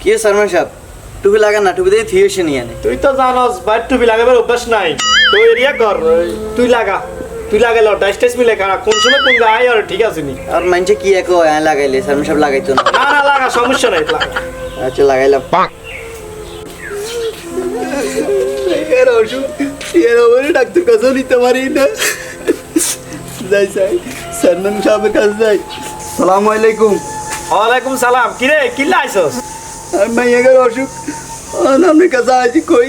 কি সারমান সাহেব? টুপি লাগান না টুপি দিয়ে থিয়ে এসে নিয়ে আনে। তুই তো জানোস বাইর টুপি লাগাবার অভ্যাস নাই। তো এরিয়া কর তুই লাগা। তুই লাগাইল ডাইস টাইস মিলে কারা কোন সময় কোন গায়ে আর ঠিক আছে নি। আর মানছে কি এক আয় লাগাইলে? সারমান সাহেব লাগাইতো না। না না লাগা সমস্যা নাই লাগা। আচ্ছা লাগাইলাম। এর ওষুধ এর ওপরে ডাক্তার কাছেও নিতে পারি না। যাই যাই সালমান সাহেবের কাছে যাই। সালাম আলাইকুম। ওয়ালাইকুম সালাম। কিরে কি লাইছস আর মাইয়াগের অসুখ। আপনার কাছে আছি কই?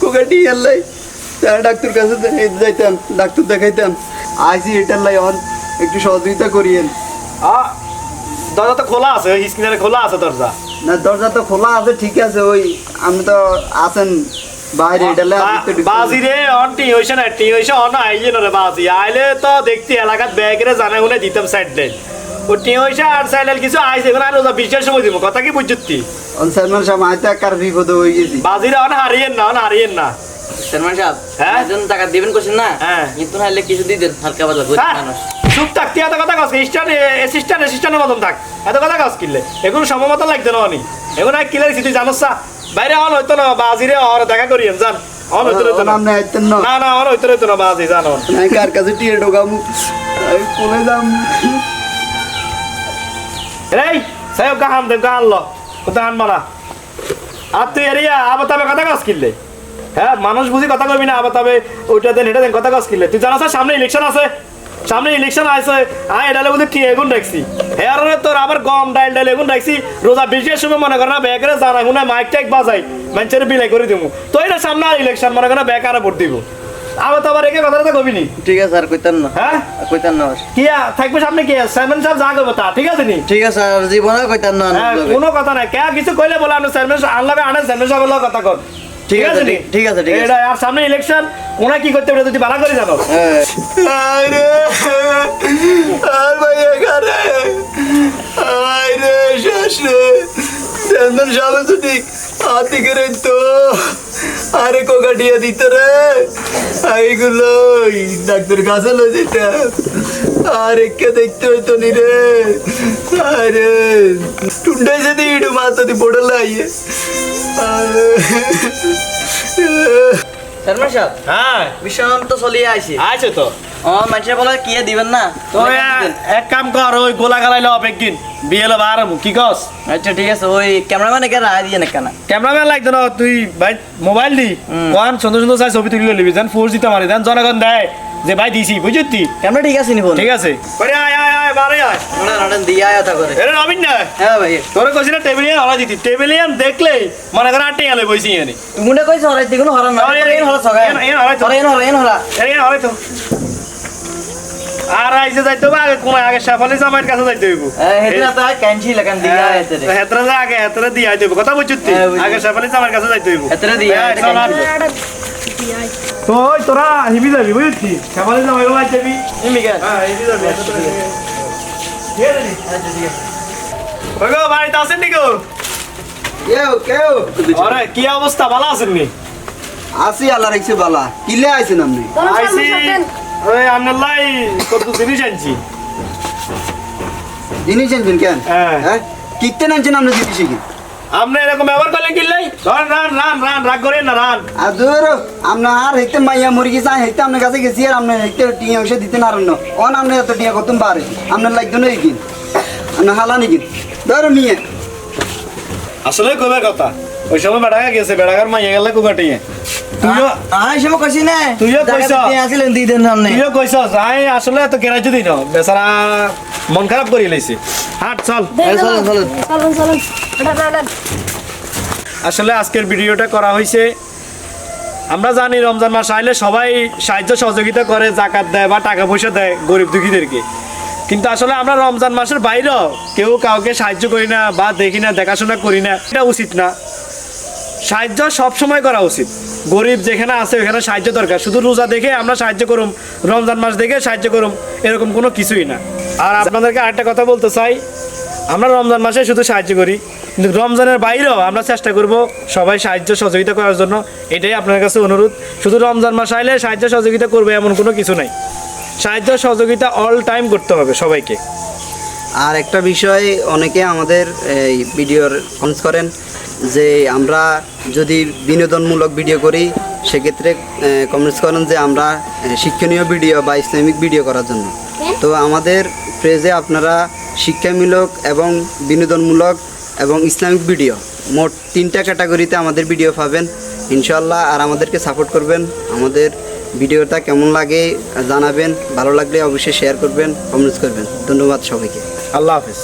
কোকাটি আল্লাই তার ডাক্তার কাছে যাইতাম ডাক্তার দেখাইতাম। আইসি এটার লাই অন একটু সহযোগিতা করিয়েন। আ দরজা তো খোলা আছে ওই স্ক্রিনের খোলা আছে দরজা। না দরজা তো খোলা আছে ঠিক আছে ওই আমি তো আছেন বাইরে এটালে বাজি রে অন টি হইছে না টি হইছে অন আইয়ে না রে বাজি। আইলে তো দেখতি এলাকাত ব্যাগরে জানা হুনে দিতাম সাইড দেন আর কিছু আইছে এখন আর ওটা বিশেষ সময় দিব। কথা কি বুঝতি অন সালমান সাহেব আইতে একার বিপদ হয়ে গেছি। বাজিরে অন হারিয়েন না অন হারিয়েন না। সারমান সাহেব হ্যাঁ? একজন টাকা দিবেন কোশ্চেন না? হ্যাঁ। কিন্তু নাহলে কিছু দিয়ে দেন হালকা পাতলা হ্যাঁ, মানুষ। চুপ থাক তুই এত কথা কস স্টান অ্যাসিস্ট্যান্ট অ্যাসিস্ট্যান্টের মতন থাক। এত কথা কস কিনলে এখন সময় মতো লাগতো না অনি। এখন আর কিলার তুই জানোস না? বাইরে অন হইতো না বাজিরে অর দেখা করিয়েন জান। অন হইতো হইতো না। না। না না অন হইতো হইতো না বাজি জানো কার কাছে টিয়ে ঢোকামু। যাম। এই, সাহেব গাহান দেব গাহান ল কোথা হান মারা? আর তুই এরিয়া, আবার তবে কথা কস কিনলে? হ্যাঁ মানুষ বুঝি কথা কবি না, আবার তবে ওইটা দেন, এটা দেন, কথা কস কিনলে। তুই জানাস সামনে ইলেকশন আছে। সামনে ইলেকশন আছে। আ এডালে বুঝি কি এগুন দেখছি হ্যাঁ তোর আবার গম, ডাইল ডাইল এগুন দেখছি রোজা বিশের সময় মনে কর না ব্যাগরে জানা শুনে মাইক টাইক বাজাই মানুষের বিলাই করে দিব তো এটা সামনে আর ইলেকশন মনে কর না ভোট দিব। আবার তো আবার একে কথাটা কবি নি ঠিক আছে আর কইতাম না। হ্যাঁ? কইতাম না আর। কি থাকবে সামনে কি সেভেন সাহেব যা করব তা ঠিক আছে নি? ঠিক আছে আর জীবনে কইতাম না হ্যাঁ। কোনো কথা নাই। কে কিছু কইলে বলে চেয়ারম্যান আনলাবে আনে চেয়ারম্যান সাহেবের লগে কথা কর ঠিক আছে, নি? ঠিক আছে, ঠিক আছে। এটা আর সামনে ইলেকশন ওনা কি করতে পারে তুই বালা করে জানো? হ্যাঁ। আরে আর ভাই এখানে। আরে শেষ রে। চন্দন সাহেব যদি হাতি করে তো আরে কোকাটিয়া দিত রে? এইগুলো ডাক্তার কাছে লো যেটা আর একে দেখতে হইতো নি রে? আরে টুন্ডে যদি ইডু মাছ যদি পড়লে আইয়ে সাহেব হ্যাঁ। বিষয় তো চলিয়ে আইছে। তো। ও মানুষের বলে কি দিবেন না? তো এক কাম কর ওই গোলা গালাইলে অপেক্ষিন বিয়ে লো বার কি কস? আচ্ছা ঠিক আছে ওই ক্যামেরাম্যান একে রায় দিয়ে না কেন। ক্যামেরাম্যান লাগতো না তুই ভাই মোবাইল দি। কোন সুন্দর সুন্দর চাই ছবি তুলে নিবি দেন ফোর্স দিতে মারি দেন জনগণ দেয়। যে ভাই দিছি বুঝতি ক্যামেরা ঠিক আছে নিব ঠিক আছে। আয় আয়। আয় বারে আয়। না দিয়ে আয়া তা করে। এরে নবীন না। হ্যাঁ ভাই। তোরে কইছি না টেবিলিয়ান হলা দিতি। টেবিলিয়ান দেখলেই মনে করে আটে গেলে বইছি এনে। তুমি না কইছ হরাই দিগুন হরা না। হরাই- এন হরা সগাই এন- এন হরাই তো। এন হরা এন হরা এই হবে তো। আর আইসে যাইতে আগে কোন আগে শেফালি জামাইয়ের কাছে যাইতে হইব। হেদিনা তো ক্যান্সি লাগান দিয়ে আয়া এতে হেতরা যা আগে হেতরা দিয়ে আইতে হইব। কথা বুঝছিস হ্যাঁ, আগে শেফালি জামাইয়ের কাছে যাইতে হইব। হেতরা দিয়ে ওই তোরা হিবি যাবি বুঝছিস? শেফালি জামাই বাবা যাবি হ্যাঁ হিবি যাবি কে জানি ওই গো বাড়িতে আছেন নি গো কেউ কেউ। আরে কি অবস্থা? ভালো আছেন নি? আসি আল্লাহ রেখছে বালা কিলে আইছেন আপনি? আইসি ওই আপনার লাই কত জিনিস আনছি। জিনিস আনছেন কেন? হ্যাঁ। হ্যাঁ? আনছেন আপনি জিনিস কি? আপনি এরকম ব্যবহার করলেন কি রান রান রান রান রাগ করেন না রান। আর দূর আপনার আর হেঁটে মাইয়া মুরগি চাই হেঁটে আপনার কাছে গেছি আর আপনি হেঁটে টিয়া অংশ দিতে না অন্য অন আপনি এত টিয়া কত পারে আপনার লাগতো না কিন আপনার হালা নাকি ধরো নিয়ে। আসলে কবে কথা। ওই সময় বেড়াগা গেছে বেড়াগার মাইয়া গেলে কুকাটিয়ে। তুইও আই সময় কইছি না। তুইও কইছ। দিয়ে আসিলেন দি সামনে। তুইও কইছস আই আসলে এত কেরাইতে দিন বেচারা মন খারাপ করে লাইছে। হাট চল। আসলে আজকের ভিডিওটা করা হয়েছে আমরা জানি রমজান মাস আইলে সবাই সাহায্য সহযোগিতা করে জাকাত দেয় বা টাকা পয়সা দেয় গরিব দুঃখীদেরকে। কিন্তু আসলে আমরা রমজান মাসের বাইরেও কেউ কাউকে সাহায্য করি না বা দেখি না দেখাশোনা করি না এটা উচিত না। সাহায্য সব সময় করা উচিত। গরিব যেখানে আছে ওখানে সাহায্য দরকার। শুধু রোজা দেখে আমরা সাহায্য করুম, রমজান মাস দেখে সাহায্য করুম, এরকম কোনো কিছুই না। আর আপনাদেরকে আরেকটা কথা বলতে চাই, আমরা রমজান মাসে শুধু সাহায্য করি, কিন্তু রমজানের বাইরেও আমরা চেষ্টা করব সবাই সাহায্য সহযোগিতা করার জন্য। এটাই আপনার কাছে অনুরোধ। শুধু রমজান মাস আইলে সাহায্য সহযোগিতা করবে এমন কোনো কিছু নাই। সাহায্য সহযোগিতা অল টাইম করতে হবে সবাইকে। আর একটা বিষয় অনেকে আমাদের এই ভিডিওর কমেন্টস করেন যে আমরা যদি বিনোদনমূলক ভিডিও করি সেক্ষেত্রে কমেন্টস করেন যে আমরা শিক্ষণীয় ভিডিও বা ইসলামিক ভিডিও করার জন্য। তো আমাদের পেজে আপনারা শিক্ষামূলক এবং বিনোদনমূলক এবং ইসলামিক ভিডিও মোট তিনটা ক্যাটাগরিতে আমাদের ভিডিও পাবেন। ইনশাল্লাহ আর আমাদেরকে সাপোর্ট করবেন। আমাদের ভিডিওটা কেমন লাগে জানাবেন, ভালো লাগলে অবশ্যই শেয়ার করবেন কমেন্টস করবেন। ধন্যবাদ সবাইকে। আল্লাহ হাফিজ।